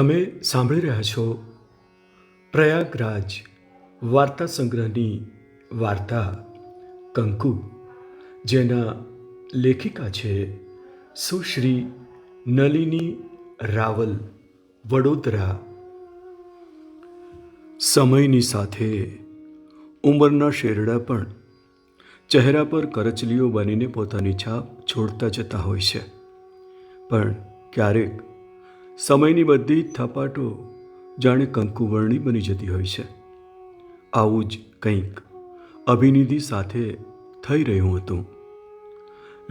તમે સાંભળી રહ્યા છો પ્રયાગરાજ વાર્તા સંગ્રહની વાર્તા કંકુ, જેના લેખિકા છે સુશ્રી નલિની રાવલ વડોદરા. સમયની સાથે ઉંમરના શેરડા પણ ચહેરા પર કરચલીઓ બનીને પોતાની છાપ છોડતા જતા હોય છે. પણ ક્યારેક સમયની બધી થપાટો જાણે કંકુવર્ણી બની જતી હોય છે. આવું જ કંઈક અભિનિધિ સાથે થઈ રહ્યું હતું.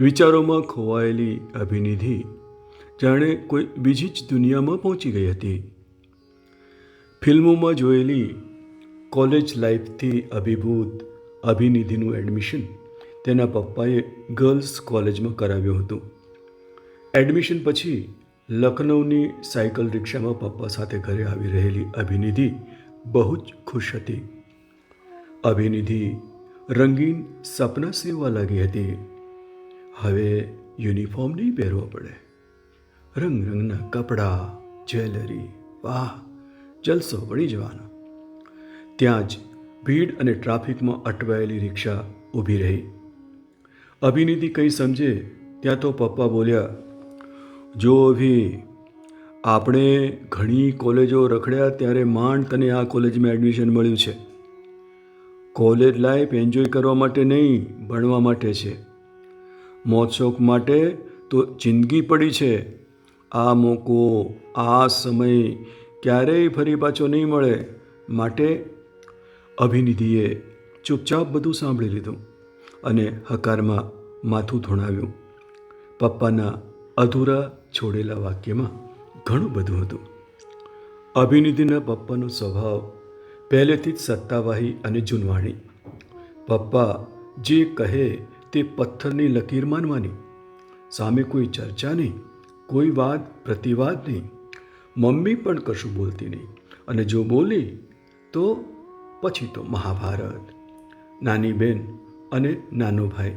વિચારોમાં ખોવાયેલી અભિનિધિ જાણે કોઈ બીજી જ દુનિયામાં પહોંચી ગઈ હતી. ફિલ્મોમાં જોયેલી કોલેજ લાઈફથી અભિભૂત અભિનિધિનું એડમિશન તેના પપ્પાએ ગર્લ્સ કોલેજમાં કરાવ્યું હતું. એડમિશન પછી લખનૌની સાયકલ રિક્ષામાં પપ્પા સાથે ઘરે આવી રહેલી અભિનિધિ બહુ જ ખુશ હતી. અભિનિધિ રંગીન સપના સેવા લાગી હતી. હવે યુનિફોર્મ નહીં પહેરવો પડે. રંગ રંગના કપડાં, જ્વેલરી, વાહ, જલસો પડી જવાનો. ત્યાં જ ભીડ અને ટ્રાફિકમાં અટવાયેલી રિક્ષા ઊભી રહી. અભિનિધિ કંઈ સમજે, ત્યાં તો પપ્પા બોલ્યા જો અભી આપણે ઘણી કોલેજો રખડ્યા ત્યારે માંડ તને આ કોલેજમાં એડમિશન મળ્યું છે. કોલેજ લાઈફ એન્જોય કરવા માટે નહીં, ભણવા માટે છે. મોજ શોખ માટે તો જિંદગી પડી છે. આ મોકો, આ સમય ક્યારેય ફરી પાછો નહીં મળે. માટે અભિનિધિએ ચૂપચાપ બધું સાંભળી લીધું અને હકારમાં માથું ધોણાવ્યું. પપ્પાના અધૂરા છોડેલા વાક્યમાં ઘણું બધું હતું. અભિનિધિના પપ્પાનો સ્વભાવ, પહેલેથી જ સત્તાવાહી અને જૂનવાણી. પપ્પા જે કહે તે પથ્થરની લકીર માનવાની. સામે કોઈ ચર્ચા નહીં, કોઈ વાદ, પ્રતિવાદ નહીં. મમ્મી પણ કશું બોલતી નહીં અને જો બોલી તો પછી તો મહાભારત. નાની બેન અને નાનો ભાઈ.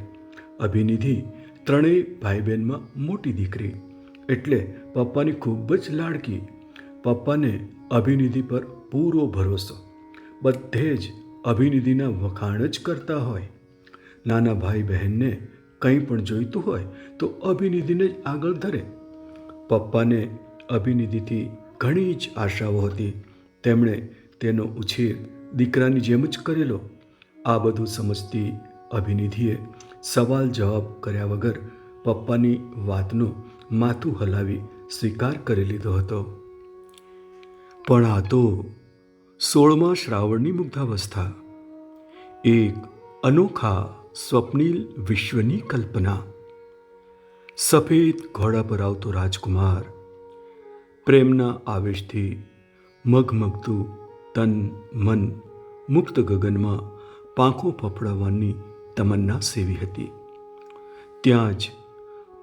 અભિનિધિ ત્રણેય ભાઈ બહેનમાં મોટી દીકરી. એટલે પપ્પાની ખૂબ જ લાડકી. પપ્પાને અભિનિધિ પર પૂરો ભરોસો. બધે જ અભિનિધિના વખાણ જ કરતા હોય. નાના ભાઈ બહેનને કંઈ પણ જોઈતું હોય તો અભિનિધિને જ આગળ ધરે. પપ્પાને અભિનિધિથી ઘણી જ આશાઓ હતી. તેમણે તેનો ઉછેર દીકરાની જેમ જ કરેલો. આ બધું સમજતી અભિનિધિએ સવાલ જવાબ કર્યા વગર પપ્પાની વાતનો માથું હલાવી સ્વીકાર કરી લીધો હતો. પણ આ તો સોળમા શ્રાવણની મુગ્ધાવસ્થા. એક અનોખા સ્વપ્નિલ વિશ્વની કલ્પના. સફેદ ઘોડા પર આવતો રાજકુમાર પ્રેમના આવેશથી મગમગતું તન મન મુક્ત ગગનમાં પાંખો ફફડાવવાની તમન્ના સેવી હતી. ત્યાં જ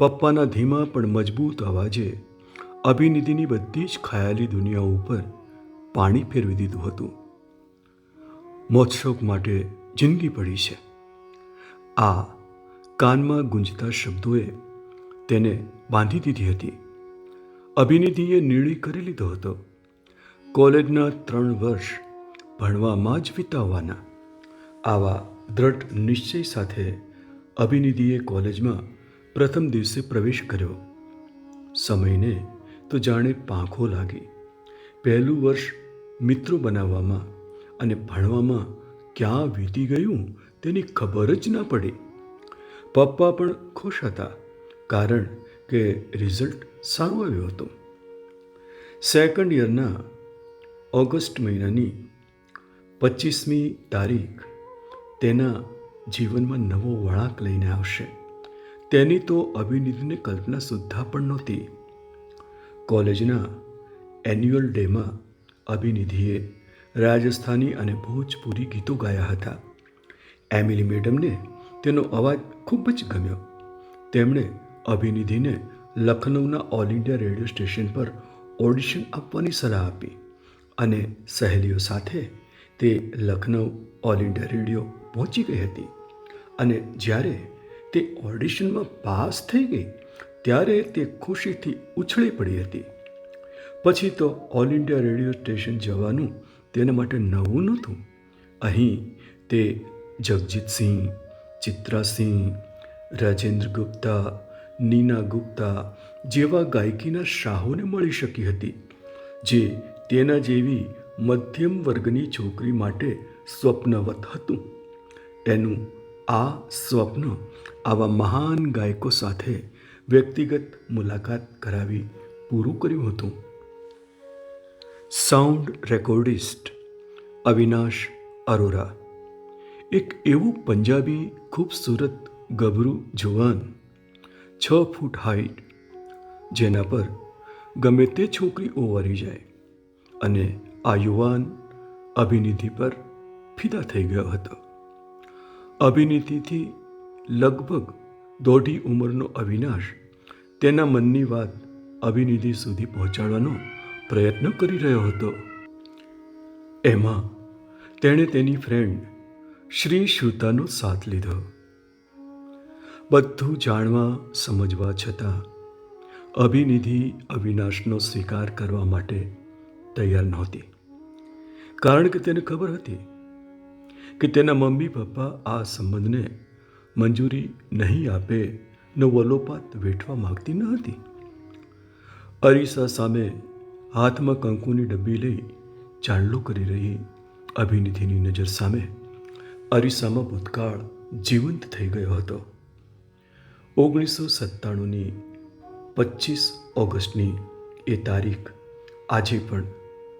પપ્પાના ધીમા પણ મજબૂત અવાજે અભિનિધિની બધી જ ખયાલી દુનિયા ઉપર પાણી ફેરવી દીધું હતું. મોત્સોક માટે જિંદગી પડી છે. આ કાનમાં ગુંજતા શબ્દોએ તેને બાંધી દીધી હતી. અભિનિધિએ નિર્ણય કરી લીધો હતો. કોલેજના ત્રણ વર્ષ ભણવામાં જ વિતાવવાના. આવા દ્રઢ નિશ્ચય સાથે અભિનિધિએ કોલેજમાં પ્રથમ દિવસે પ્રવેશ કર્યો. સમયને તો જાણે પાંખો લાગી. પહેલું વર્ષ મિત્રો બનાવવામાં અને ભણવામાં ક્યાં વીતી ગયું તેની ખબર જ ના પડી. પપ્પા પણ ખુશ હતા, કારણ કે રિઝલ્ટ સારું આવ્યું હતું. સેકન્ડ યરના ઓગસ્ટ મહિનાની પચીસમી તારીખ તેના જીવનમાં નવો વળાંક લઈને આવશે. તેની તો અભિનિધિને કલ્પના સુદ્ધા પણ નહોતી. કોલેજના એન્યુઅલ ડેમાં અભિનિધિએ રાજસ્થાની અને ભોજપુરી ગીતો ગાયા હતા. એમિલી મેડમને તેનો અવાજ ખૂબ જ ગમ્યો. તેમણે અભિનિધિને લખનૌના ઓલ ઇન્ડિયા રેડિયો સ્ટેશન પર ઓડિશન આપવાની સલાહ આપી અને સહેલીઓ સાથે તે લખનૌ ઓલ ઇન્ડિયા રેડિયો પહોંચી ગઈ હતી. અને જ્યારે તે ઓડિશનમાં પાસ થઈ ગઈ, ત્યારે તે ખુશીથી ઉછળી પડી હતી. પછી તો ઓલ ઇન્ડિયા રેડિયો સ્ટેશન જવાનું તેના માટે નવું નહોતું. અહીં તે જગજીતસિંહ ચિત્રાસિંહ રાજેન્દ્ર ગુપ્તા, નીના ગુપ્તા જેવા ગાયકીના શાહોને મળી શકી હતી, જે તેના જેવી મધ્યમ વર્ગની છોકરી માટે સ્વપ્નવત હતું. એનું આ સ્વપ્ન આવા મહાન ગાયકો સાથે વ્યક્તિગત મુલાકાત કરાવી પૂરું કર્યું હતું. Sound recordist Avinash Arora. એક એવું પંજાબી ખૂબસૂરત ગભરું જુવાન છ ફૂટ હાઈટ જેના પર ગમે તે છોકરી ઓવારી જાય અને આ યુવાન અભિનિધિ પર ફિદા થઈ ગયો હતો. અભિનિધિથી લગભગ દોઢી ઉંમરનો અવિનાશ તેના મનની વાત અભિનિધિ સુધી પહોંચાડવાનો પ્રયત્ન કરી રહ્યો હતો. એમાં તેણે તેની ફ્રેન્ડ શ્રી શ્રુતાનો સાથ લીધો. બધું જાણવા, સમજવા છતાં અભિનિધિ અવિનાશનો સ્વીકાર કરવા માટે તૈયાર નહોતી. કારણ કે તેને ખબર હતી કે તેના મમ્મી પપ્પા આ સંબંધને મંજૂરી નહીં આપે, નો વલોપાત વેઠવા માગતી ન હતી. અરીસા સામે હાથમાં કંકુની ડબ્બી લઈ ચાંદલો કરી રહી અભિનિધિની નજર સામે અરીસામાં ભૂતકાળ જીવંત થઈ ગયો હતો. ઓગણીસો સત્તાણુંની પચીસ ઓગસ્ટની એ તારીખ આજે પણ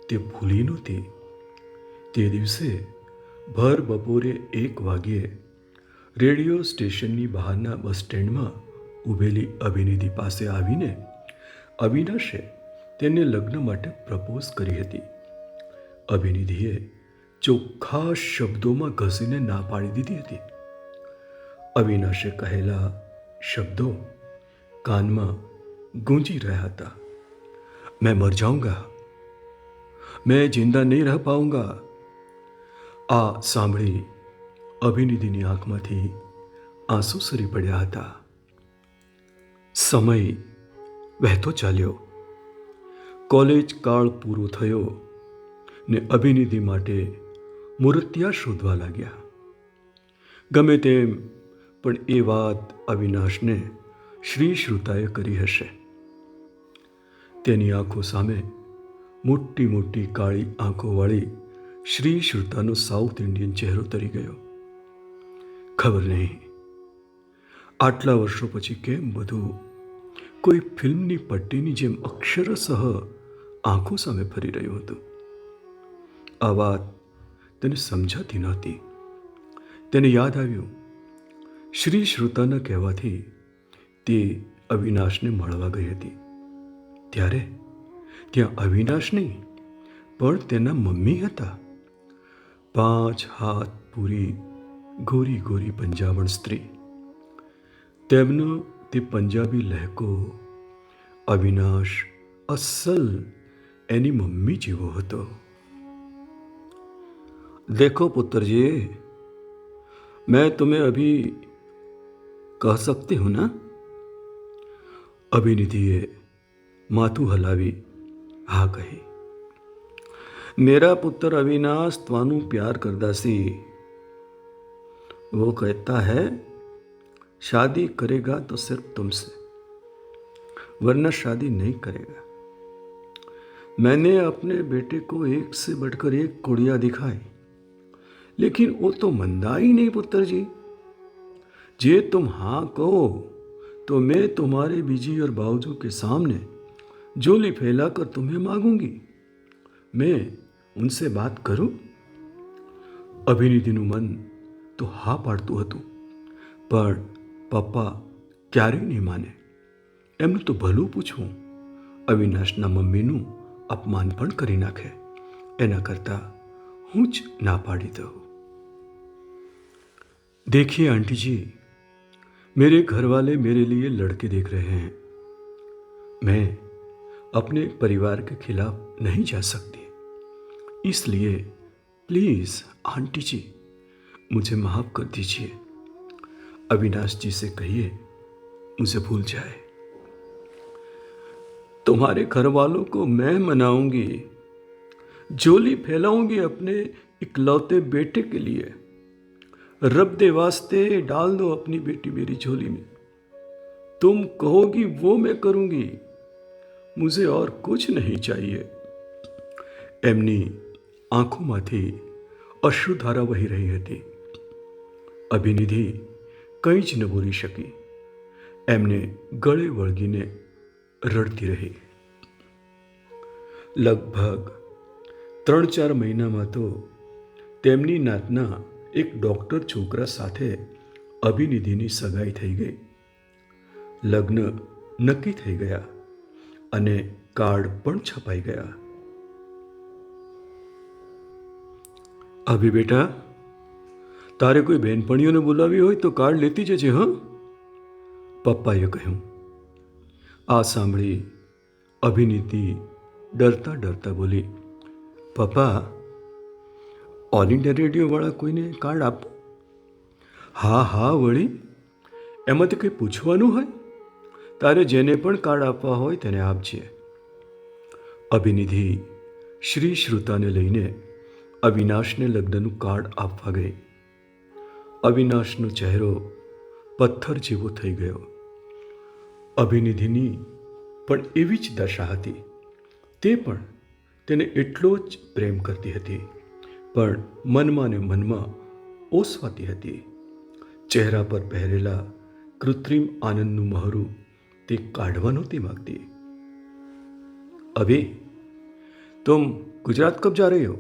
તે ભૂલી નહોતી. તે દિવસે ભર બપોરે એક વાગ્યે રેડિયો સ્ટેશનની બહારના બસ સ્ટેન્ડમાં ઊભેલી અભિનિધિ પાસે આવીને અવિનાશે તેને લગ્ન માટે પ્રપોઝ કરી હતી. અભિનિધિએ ચોખ્ખા શબ્દોમાં ઘસીને ના પાડી દીધી હતી. અવિનાશે કહેલા શબ્દો કાનમાં ગુંજી રહ્યા હતા. મેં મર જાઉંગા. મેં જિંદા નહીં રહ પાઉંગા. આ સાંભળી અભિનિધિની આંખમાંથી આંસુ સરી પડ્યા હતા. સમય વહેતો ચાલ્યો. કોલેજ કાળ પૂરો થયો ને અભિનિધિ માટે મૂર્તિયા શોધવા લાગ્યા. ગમે તેમ, પણ એ વાત અવિનાશને શ્રી શ્રુતાએ કરી હશે. તેની આંખો સામે મોટી મોટી કાળી આંખોવાળી શ્રી શ્રુતાનો સાઉથ ઇન્ડિયન ચહેરો તરી ગયો. ખબર નહીં. આટલા વર્ષો પછી કેમ બધું? કોઈ ફિલ્મની પટ્ટીની જેમ અક્ષરશઃ આંખો સામે ફરી રહ્યું હતું. આ વાત તેને સમજાતી નહોતી. તેને યાદ આવ્યું. શ્રી શ્રુતાના કહેવાથી તે અવિનાશને મળવા ગઈ હતી. ત્યારે? ત્યાં અવિનાશ નહીં, પણ તેના મમ્મી હતા. પાંચ હાથ પૂરી ગોરી ગોરી પંજાબણ સ્ત્રી તેમનો તે પંજાબી લહેકો અવિનાશ અસલ એની મમ્મી જેવો હતો देखो पुत्र जी मैं तुम्हें अभी कह सकती हूं ना अभिनिधिए माथू हलावी हाँ कही मेरा पुत्र अविनाश त्वानु प्यार करदा सी। वो कहता है, शादी करेगा तो सिर्फ़ तुमसे, वरना शादी नहीं करेगा। मैंने अपने बेटे को एक से बढ़कर एक कुड़िया दिखाई, लेकिन वो तो मंदा ही नहीं पुत्र जी। जे तुम हाँ कहो तो मैं तुम्हारे बीजी और बावजू के सामने झोली फैलाकर तुम्हें मांगूँगी। मैं उनसे बात કરું અભિનિધિનું મન તો હા પાડતું હતું પણ પપ્પા ક્યારેય નહીં માને એમનું તો ભલું પૂછવું અવિનાશના મમ્મીનું અપમાન પણ કરી નાખે એના કરતાં હું જ ના પાડી દઉં देखिए आंटी जी मेरे घर वाले मेरे लिए लड़के देख रहे हैं मैं अपने परिवार के खिलाफ नहीं जा सकती इसलिए प्लीज़, आंटी जी, मुझे माफ़ कर दीजिए। अविनाश जी से कहिए, मुझे भूल जाए। तुम्हारे घर वालों को मैं मनाऊँगी जोली फैलाऊँगी अपने इकलौते बेटे के लिए। रब दे वास्ते डाल दो अपनी बेटी मेरी झोली में। तुम कहोगी, वो मैं करूँगी। मुझे और कुछ नहीं चाहिए। एमनी આંખોમાંથી અશ્રુધારા વહી રહી હતી. અભિનિધિ કંઈ જ ન બોલી શકી. એમને ગળે વળગીને રડતી રહી. લગભગ ત્રણ ચાર મહિનામાં તો તેમની નાતના એક ડૉક્ટર છોકરા સાથે અભિનિધિની સગાઈ થઈ ગઈ. લગ્ન નક્કી થઈ ગયા અને કાર્ડ પણ છપાઈ ગયા. અભી બેટા, તારે કોઈ બહેનપણીઓને બોલાવી હોય તો કાર્ડ લેતી જજે, હં? પપ્પાએ કહ્યું, આ સાંભળી અભિનીતિ ડરતા ડરતા બોલી, પપ્પા, ઓલ ઇન્ડિયા રેડિયોવાળા કોઈને કાર્ડ આપો. હા હા, વળી એમાંથી કંઈ પૂછવાનું હોય? તારે જેને પણ કાર્ડ આપવા હોય તેને આપજે. અભિનિધિ શ્રી શ્રુતાને લઈને અવિનાશને લગ્નનું કાર્ડ આપવા ગઈ. અવિનાશનો ચહેરો પથ્થર જેવો થઈ ગયો. અભિનિધિની પણ એવી જ દશા હતી. તે પણ તેને એટલો જ પ્રેમ કરતી હતી. પણ મનમાં ને મનમાં ઓસવાતી હતી. ચહેરા પર પહેરેલા કૃત્રિમ આનંદનું મહરું તે કાઢવા નહોતી માગતી. અભી તુમ ગુજરાત કબ જા રહી હો?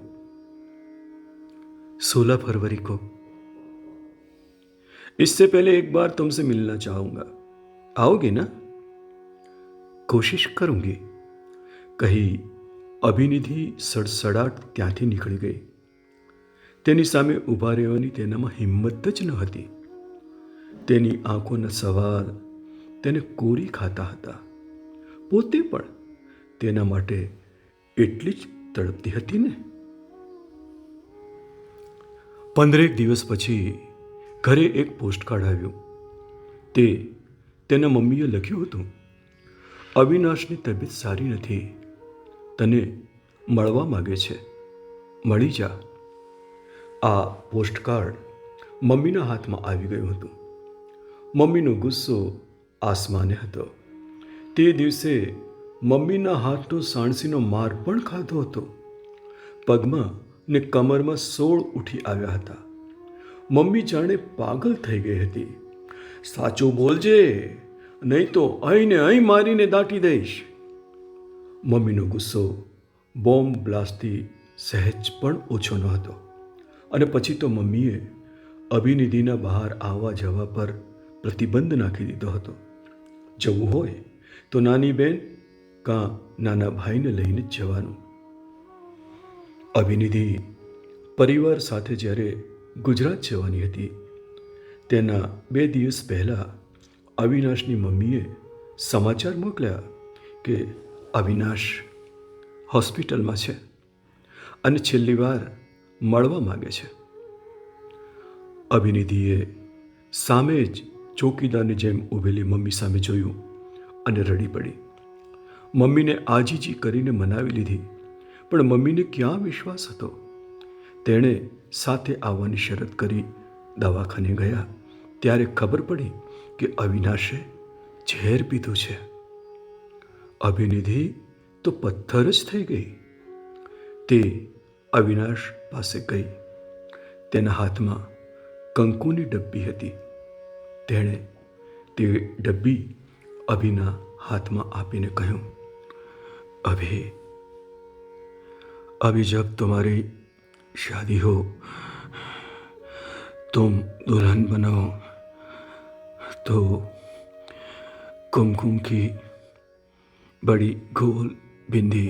सोलह फरवरी को इससे पहले एक बार तुमसे मिलना चाहूंगा आओगे ना कोशिश करूंगी કહી અભિનિધિ સડસડાટ ત્યાંથી નીકળી ગઈ તેની સામે ઊભા રહેવાની તેનામાં હિંમત જ ન હતી તેની આંખોના સવાલ તેને કોરી ખાતા હતા પોતે પણ તેના માટે એટલી જ તડપતી હતી ને પંદરેક દિવસ પછી ઘરે એક પોસ્ટકાર્ડ આવ્યું. તે તેના મમ્મીએ લખ્યું હતું, અવિનાશની તબિયત સારી નથી. તને મળવા માગે છે. મળી જા. આ પોસ્ટકાર્ડ મમ્મીના હાથમાં આવી ગયું હતું. મમ્મીનો ગુસ્સો આસમાને હતો. તે દિવસે મમ્મીના હાથનો સાણસીનો માર પણ ખાધો હતો. પગમાં ને કમરમાં સોળ ઉઠી આવ્યા હતા. મમ્મી જાણે પાગલ થઈ ગઈ હતી. સાચું બોલજે નહીં તો અહીંને અહીં મારીને દાટી દઈશ. મમ્મીનો ગુસ્સો બોમ્બ બ્લાસ્ટથી સહેજ પણ ઓછો ન હતો. અને પછી તો મમ્મીએ અભિનિધિના બહાર આવવા જવા પર પ્રતિબંધ નાખી દીધો હતો. જવું હોય તો નાની બેન કાં નાના ભાઈને લઈને જવાનું. અભિનિધિ પરિવાર સાથે જ્યારે ગુજરાત જવાની હતી, તેના બે દિવસ પહેલાં અવિનાશની મમ્મીએ સમાચાર મોકલ્યા કે અવિનાશ હોસ્પિટલમાં છે અને છેલ્લી વાર મળવા માગે છે. અભિનિધિએ સામે જ ચોકીદારની જેમ ઊભેલી મમ્મી સામે જોયું અને રડી પડી. મમ્મીને આજીજી કરીને મનાવી લીધી પણ મમ્મીને ક્યાં વિશ્વાસ હતો? તેણે સાથે આવવાની શરત કરી દવાખાને ગયા. ત્યારે ખબર પડી કે અવિનાશે ઝેર પીધું છે. અભિનિધિ તો પથ્થર જ થઈ ગઈ. તે અવિનાશ પાસે ગઈ. તેના હાથમાં કંકુની ડબ્બી હતી. તેણે તે ડબ્બી અભિના હાથમાં આપીને કહ્યું अभी अभी जब तुम्हारी शादी हो, तुम दुल्हन बनो तो कुमकुम की बड़ी गोल बिंदी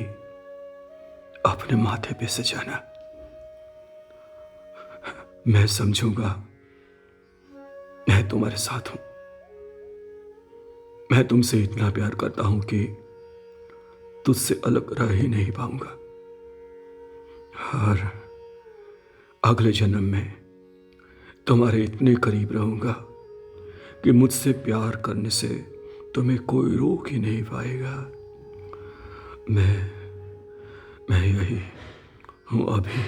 अपने माथे पे सजाना, मैं समझूँगा मैं तुम्हारे साथ हूँ। मैं तुमसे इतना प्यार करता हूँ कि तुझसे अलग रह ही नहीं पाऊँगा। और अगले जन्म में तुम्हारे इतने करीब रहूंगा कि मुझसे प्यार करने से तुम्हें कोई रोक ही नहीं पाएगा मैं मैं यही हूँ अभी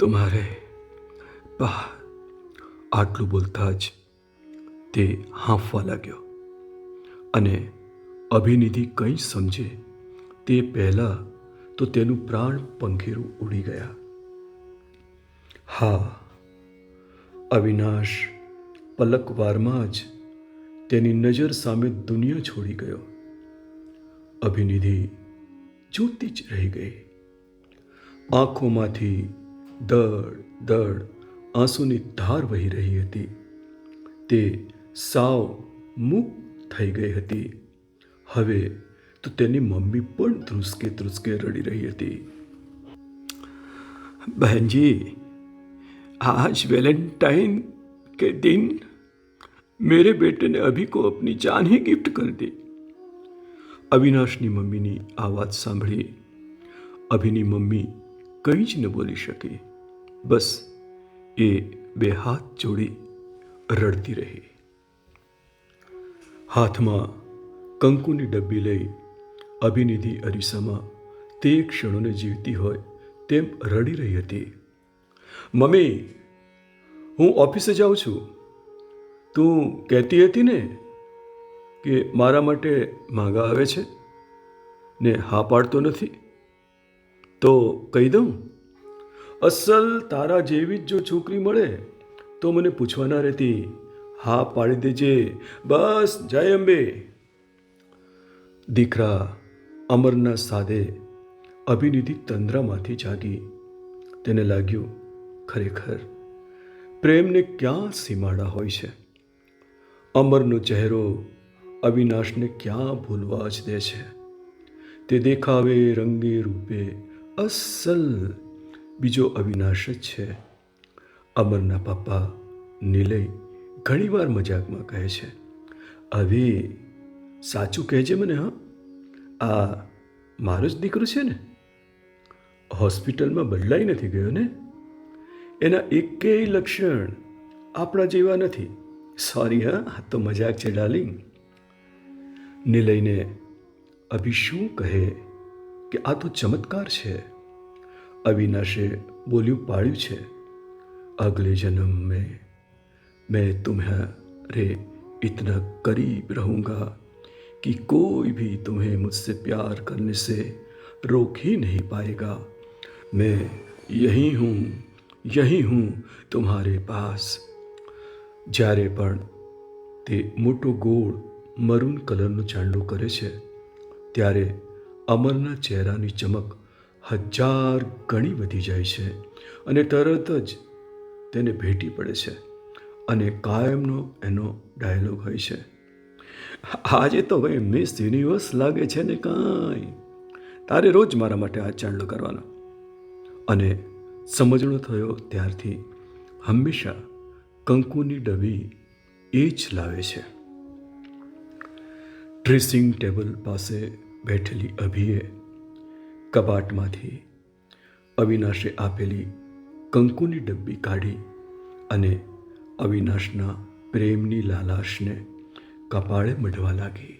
तुम्हारे પા આટલું બોલતા જ તે હાંફવા લાગ્યો અને અભિનિધિ કંઈ સમજે તે પહેલાં તો તેનું પ્રાણ પંખેરું ઉડી ગયા. હા, અવિનાશ પલકવારમાં જ તેની નજર સામે દુનિયા છોડી ગયો. અભિનિધિ જોતી જ રહી ગઈ. આંખોમાંથી દડ દડ આંસુની ધાર વહી રહી હતી. તે સાવ મુક્ત થઈ ગઈ હતી. હવે તો તેની મમ્મી પણ ધ્રુસકે ધ્રુસકે રડી રહી હતી बहन जी आज वैलेंटाइन के दिन मेरे बेटे ने अभी को अपनी जान ही गिफ्ट कर दी અવિનાશની મમ્મીની આ વાત સાંભળી અભિની મમ્મી કંઈ જ ન બોલી શકી બસ એ બે હાથ જોડી રડતી રહી હાથમાં કંકુની ડબ્બી લઈ અભિનિધિ અરીસામાં તે ક્ષણોને જીવતી હોય તેમ રડી રહી હતી. મમ્મી, હું ઓફિસે જાઉં છું. તું કહેતી હતી ને કે મારા માટે માંગા આવે છે ને હા પાડતો નથી, તો કહી દઉં? અસલ તારા જેવી જ જો છોકરી મળે તો મને પૂછવા ના રહેતી. હા પાડી દેજે. બસ, જય અંબે. દીકરા અમરના સાદે અભિનિધિ તંદ્રામાંથી જાગી. તેને લાગ્યું, ખરેખર, પ્રેમને ક્યાં સીમાડા હોય છે? અમરનો ચહેરો અવિનાશને ક્યાં ભૂલવા જ દે છે? તે દેખાવે રંગે રૂપે અસલ બીજો અવિનાશ જ છે. અમરના પપ્પા નિલય ઘણીવાર મજાકમાં કહે છે, આવી સાચું કહેજે મને, હા? આ મારો જ દીકરો છે ને? હોસ્પિટલમાં બદલાઈ નથી ગયો ને? એના એકેય લક્ષણ આપણા જેવા નથી. સોરી હા, આ તો મજાક છે ડાર્લિંગ ને લઈને અભી શું કહે કે આ તો ચમત્કાર છે. અવિનાશે બોલ્યું પાડ્યું છે. અગલે જન્મ મેં મેં તુમ્હે રે ઇતના કરીબ રહુંગા कि कोई भी तुम्हें मुझसे प्यार करने से रोक ही नहीं पाएगा मैं यही हूँ यही हूँ तुम्हारे पास જ્યારે પણ તે મોટો ગોળ મરૂન કલરનો ચાંદલો કરે છે ત્યારે અમરના ચહેરાની ચમક હજાર ગણી વધી જાય છે અને તરત જ તેને ભેટી પડે છે અને કાયમનો એનો ડાયલોગ હોય છે આજે તો ભાઈ મિસ યુનિવર્સ લાગે છે ને કાંઈ. તારે રોજ મારા માટે આ ચાંદલો કરવાનો. અને સમજણો થયો ત્યારથી હંમેશા કંકુની ડબી એ જ લાવે છે. ડ્રેસિંગ ટેબલ પાસે બેઠેલી અભિએ કબાટમાંથી અવિનાશે આપેલી કંકુની ડબ્બી કાઢી અને અવિનાશના પ્રેમની લાલાશને કપાળે મઢવા લાગી.